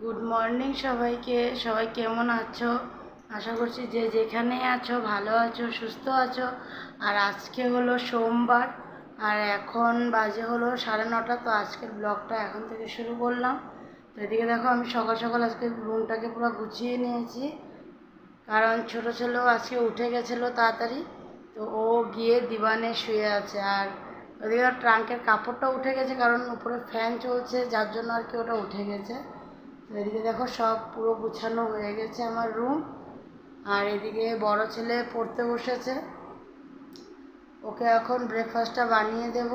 Good morning সবাইকে। সবাই কেমন আছো? আশা করছি যে যেখানে আছো, ভালো আছো, সুস্থ আছো। আর আজকে হলো সোমবার। আর এখন বাজে হলো সাড়ে নটা, তো আজকের ব্লগটা এখন থেকে শুরু করলাম। তো এদিকে দেখো, আমি সকাল সকাল আজকে রুমটাকে পুরো গুছিয়ে নিয়েছি। কারণ ছোট ছেলেও আজকে উঠে গেছিল তাড়াতাড়ি। তো ও গিয়ে দিবানে শুয়ে আছে। আর ওদিকে ট্রাঙ্কের কাপড়টা উঠে গেছে, কারণ উপরে ফ্যান চলছে, যার জন্য আর কি ওটা উঠে গেছে। এদিকে দেখো সব পুরো গুছানো হয়ে গেছে আমার রুম আর এদিকে বড় ছেলে পড়তে বসেছে। ওকে এখন ব্রেকফাস্টটা বানিয়ে দেব।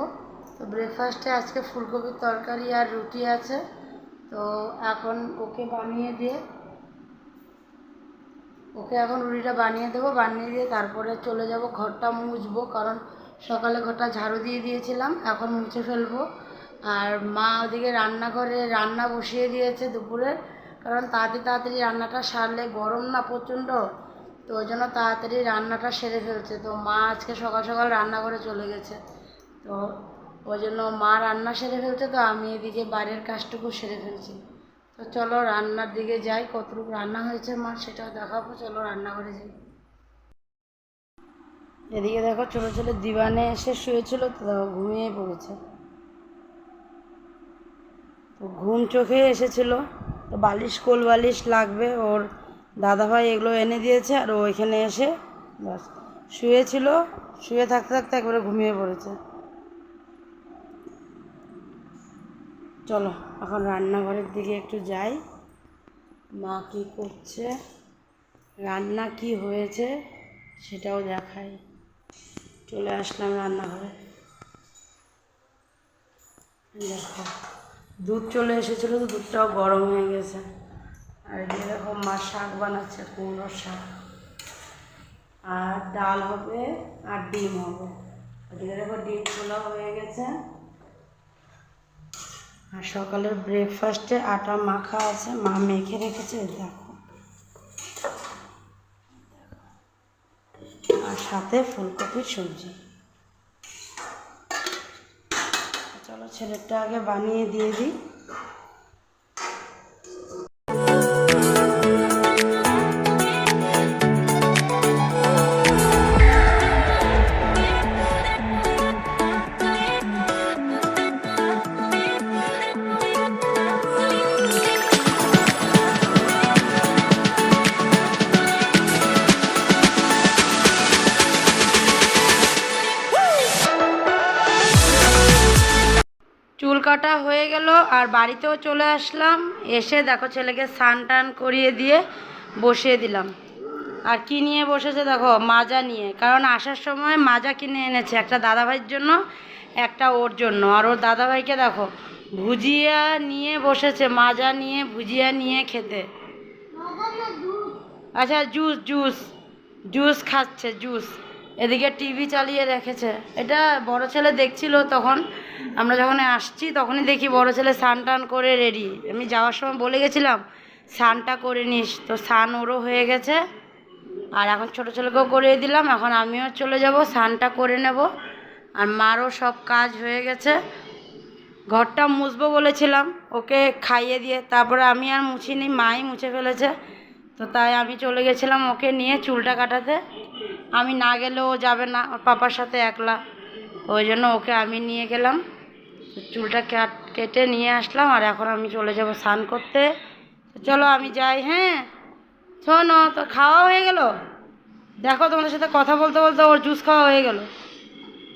তো ব্রেকফাস্টে আজকে ফুলকপির তরকারি আর রুটি আছে। তো এখন ওকে বানিয়ে দিয়ে, ওকে এখন রুটিটা বানিয়ে দেবো। বানিয়ে দিয়ে তারপরে চলে যাব, ঘরটা মুছবো। কারণ সকালে ঘরটা ঝাড়ু দিয়ে দিয়েছিলাম, এখন মুছে ফেলব। আর মা ওদিকে রান্নাঘরে রান্না বসিয়ে দিয়েছে দুপুরে, কারণ তাড়াতাড়ি তাড়াতাড়ি রান্নাটা সারলে গরম না প্রচণ্ড, তো ওই জন্য তাড়াতাড়ি রান্নাটা সেরে ফেলছে। তো মা আজকে সকাল সকাল রান্নাঘরে চলে গেছে। তো ওই জন্য মা রান্না সেরে ফেলছে, তো আমি এদিকে বাইরের কাজটুকু সেরে ফেলছি। তো চলো রান্নার দিকে যাই, কতটুকু রান্না হয়েছে মা সেটাও দেখাবো, চলো রান্নাঘরে যাই। এদিকে দেখো ছোটো ছোটো দিবানে এসে শুয়েছিল, তো ঘুমিয়ে পড়েছে। তো ঘুম চোখে এসেছিল। তো বালিশ, কোল বালিশ লাগবে। ওর দাদাভাই এগুলো এনে দিয়েছে আর ও এখানে এসে বাস শুয়েছিল। শুয়ে থাকতে থাকতে একবারে ঘুমিয়ে পড়েছে। চলো, এখন রান্নাঘরের দিকে একটু যাই। মা কী করছে? রান্না কি হয়েছে সেটাও দেখাই। চলে আসলাম রান্নাঘরে। দেখো। দুধ চলে এসেছিল তো দুধটাও গরম হয়ে গেছে। আর দেখো মা শাক বানাচ্ছে, কুমড়োর শাক। আর ডাল হবে আর ডিম হবে। দেখো ডিম খোলা হয়ে গেছে। আর সকালের ব্রেকফাস্টে আটা মাখা আছে, মা মেখে রেখেছে দেখো। আর সাথে ফুলকপির সবজি। চলো ছেলেটা আগে বানিয়ে দিয়ে দিই। কাটা হয়ে গেল আর বাড়িতেও চলে আসলাম। এসে দেখো ছেলেকে স্নান টান করিয়ে দিয়ে বসিয়ে দিলাম। আর কি নিয়ে বসেছে দেখো মাজা নিয়ে। কারণ আসার সময় মাজা কিনে এনেছে একটা দাদাভাইয়ের জন্য একটা ওর জন্য। আর ওর দাদাভাইকে দেখো ভুজিয়া নিয়ে বসেছে মাজা নিয়ে ভুজিয়া নিয়ে খেতে। আচ্ছা জুস জুস জুস খাচ্ছে জুস। এদিকে টিভি চালিয়ে রেখেছে। এটা বড় ছেলে দেখছিল তখন। আমরা যখন আসছি তখনই দেখি বড় ছেলে স্নান টান করে রেডি আমি যাওয়ার সময় বলে গেছিলাম, স্নানটা করে নিস। তো স্নান ওরও হয়ে গেছে। আর এখন ছোটো ছেলেকেও করিয়ে দিলাম। এখন আমিও চলে যাব, স্নানটা করে নেব। আর মারও সব কাজ হয়ে গেছে। ঘরটা মুছবো বলেছিলাম, ওকে খাইয়ে দিয়ে। তারপরে আমি আর মুছিনি, মাই মুছে ফেলেছে। তো তাই আমি চলে গেছিলাম ওকে নিয়ে চুলটা কাটাতে। আমি না গেলেও যাবে না পাপার সাথে একলা। ওই জন্য ওকে আমি নিয়ে গেলাম। চুলটা কাট নিয়ে আসলাম আর এখন আমি চলে যাব স্নান করতে। চলো আমি যাই হ্যাঁ? শোনো, তো খাওয়া হয়ে গেল? দেখো তোমাদের সাথে কথা বলতে বলতে ওর জুস খাওয়া হয়ে গেল।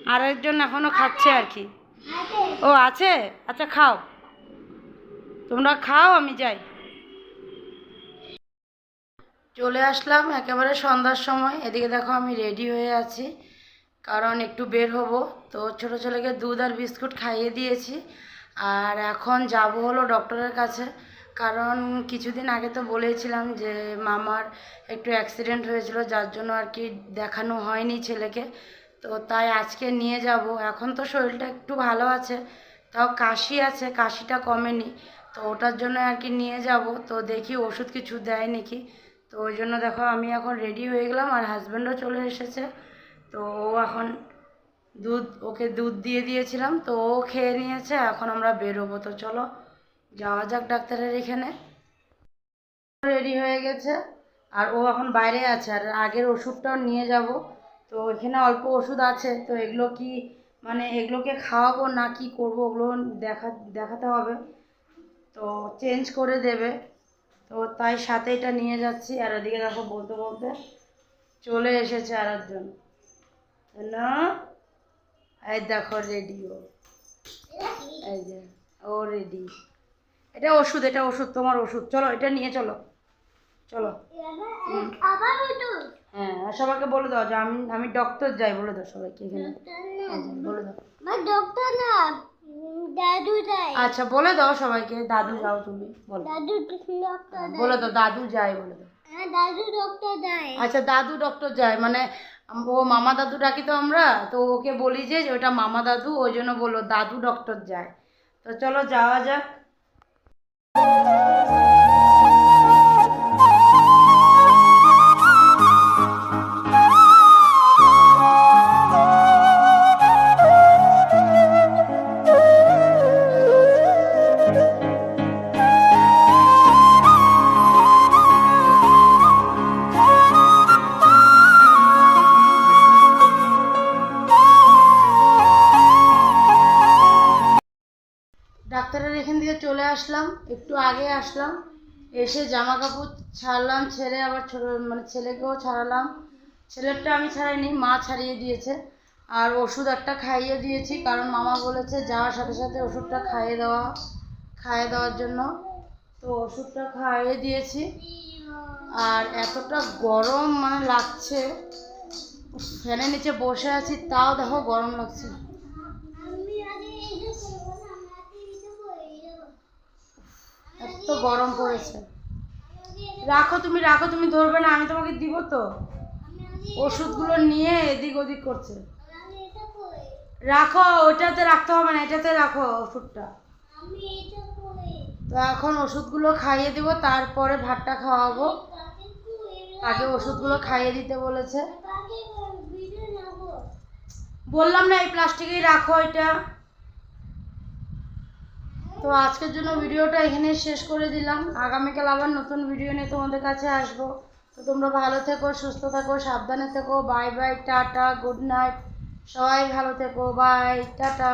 আর একজন এখনও খাচ্ছে আর কি। ও আছে? আচ্ছা খাও। তোমরা খাও, আমি যাই। চলে আসলাম একেবারে সন্ধ্যার সময়। এদিকে দেখো আমি রেডি হয়ে আছি, কারণ একটু বের হব। তো ছোটো ছেলেকে দুধ আর বিস্কুট খাইয়ে দিয়েছি, আর এখন যাব হলো ডক্টরের কাছে। কারণ কিছুদিন আগে তো বলেছিলাম যে মামার একটু অ্যাক্সিডেন্ট হয়েছিল, যার জন্য আর কি দেখানো হয়নি ছেলেকে। তো তাই আজকে নিয়ে যাব। এখন তো শরীরটা একটু ভালো আছে, তাও কাশি আছে, কাশিটা কমেনি। তো ওটার জন্য আর কি নিয়ে যাব। তো দেখি ওষুধ কিছু দেয় নাকি। তো ওই জন্য দেখো আমি এখন রেডি হয়ে গেলাম আর হাজব্যান্ডও চলে এসেছে। তো ও এখন দুধ, ওকে দুধ দিয়ে দিয়েছিলাম, তো ও খেয়ে নিয়েছে, এখন আমরা বেরোবো। তো চলো, যাওয়া যাক ডাক্তারের এখানে। রেডি হয়ে গেছে, আর ও এখন বাইরে আছে, আর আগের ওষুধটাও নিয়ে যাব। তো এখানে অল্প ওষুধ আছে, তো এগুলো কি মানে এগুলোকে খাওয়াবো না কি করব, ওগুলো দেখা, দেখাতে হবে। তো চেঞ্জ করে দেবে। তো তাই সাথে এটা নিয়ে যাচ্ছি আর ওদিকে দেখো বলতে বলতে চলে এসেছে আর একজন না এই দেখো রেডিও এই যে ও রেডি এটা ওষুধ এটা ওষুধ তোমার ওষুধ। চলো এটা নিয়ে চলো। চলো। হ্যাঁ আর সবাইকে বলে দাও যে আমি আমি ডক্টর যাই বলে দাও সবাইকে এখানে। বলে দাও। ডক্টর না। দাদু যাই আচ্ছা বলে দাও সবাইকে দাদু যাও তুমি বলো। দাদু ডক্টর বলে দাও দাদু যায় বলে দাও। হ্যাঁ দাদু ডক্টর যায় আচ্ছা দাদু ডক্টর যায় মানে ও মামা দাদু ডাকি তো আমরা তো ওকে বলি যে যে ওটা মামা দাদু ওই জন্য বলল দাদু ডক্টর যায়। তো চলো যাওয়া যাক। আসলাম, একটু আগে আসলাম, এসে জামা কাপড় ছাড়লাম, ছেড়ে আবার ছোট মানে ছেলেকেও ছাড়ালাম। ছেলেরটা আমি ছাড়াইনি, মা ছাড়িয়ে দিয়েছে। আর ওষুধ একটা খাইয়ে দিয়েছি, কারণ মামা বলেছে যাওয়ার সাথে সাথে ওষুধটা খাইয়ে দেওয়া, খাইয়ে দেওয়ার জন্য। তো ওষুধটা খাইয়ে দিয়েছি। আর এতটা গরম মানে লাগছে। ফ্যানের নিচে বসে আছি, তাও দেখো গরম লাগছে। এত গরম পড়েছে। রাখো তুমি রাখো তুমি, ধরবে না, আমি তোমাকে দিব তো। ওষুধগুলো নিয়ে এদিক ওদিক করছে। রাখো ওটাতে রাখতে হবে না, এটাতে রাখো ওষুধটা। তো এখন ওষুধগুলো খাইয়ে দিব, তারপরে ভাতটা খাওয়াবো। আগে ওষুধগুলো খাইয়ে দিতে বলেছে। বললাম না, এই প্লাস্টিকেই রাখো এটা তো আজকের জন্য ভিডিওটা এখানে শেষ করে দিলাম। আগামীকাল আবার নতুন ভিডিও নিয়ে তোমাদের কাছে আসব। তো তোমরা ভালো থেকো, সুস্থ থাকো, সাবধানে থেকো। Bye bye tata good night সবাই ভালো থেকো। Bye tata.